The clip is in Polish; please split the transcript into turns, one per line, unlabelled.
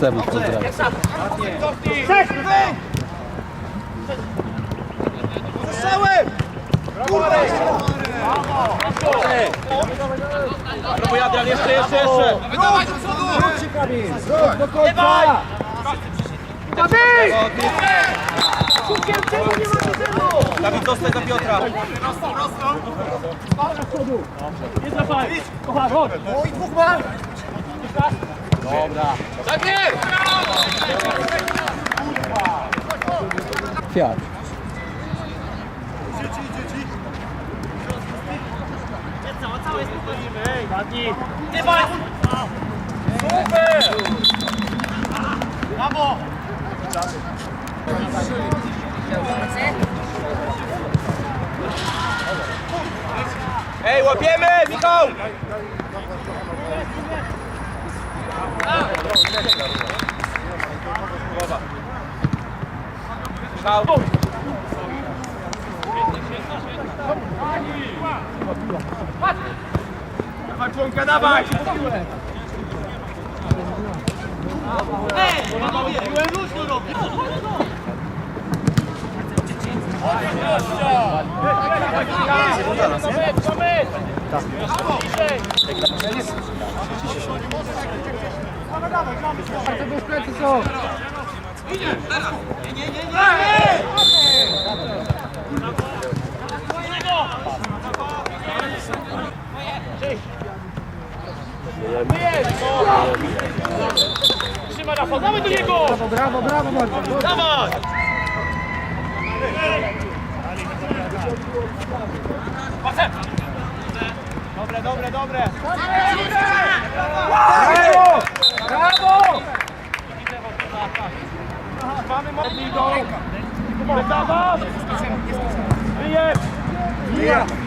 Semów pozdrawiam.
Strzałem!
Próbuj Adrian, jeszcze, jeszcze, jeszcze!
Dawaj do przodu! Wróć Kamil!
Zrób do końca!
Kamil!
Kukiem, czemu nie macie celu?
Dawid, dostań do Piotra!
Prosto, prosto!
Spal do przodu!
Nie zapal! Kochar, chodź!
O, i dwóch ma! Jeszcze
raz! Dobra. Tak jest!
Kwiat.
Dzieci, dzieci.
Cała, cała jest spokojnie.
Ładni. Ty bądź! Super! Brawo! Ej, łapiemy, Michał! Michał.
Dawaj, członka, dawaj!
Ej, panowie, byłem luźno robię!
Dawaj, dawaj,
dawaj!
Trzyma
Rafał, dawaj do niego!
Brawo, brawo, brawo Marcin!
Dawaj! Pasem! Dobre, dobre, dobre! Brawo! idą! Wydawasz! Wyjedź!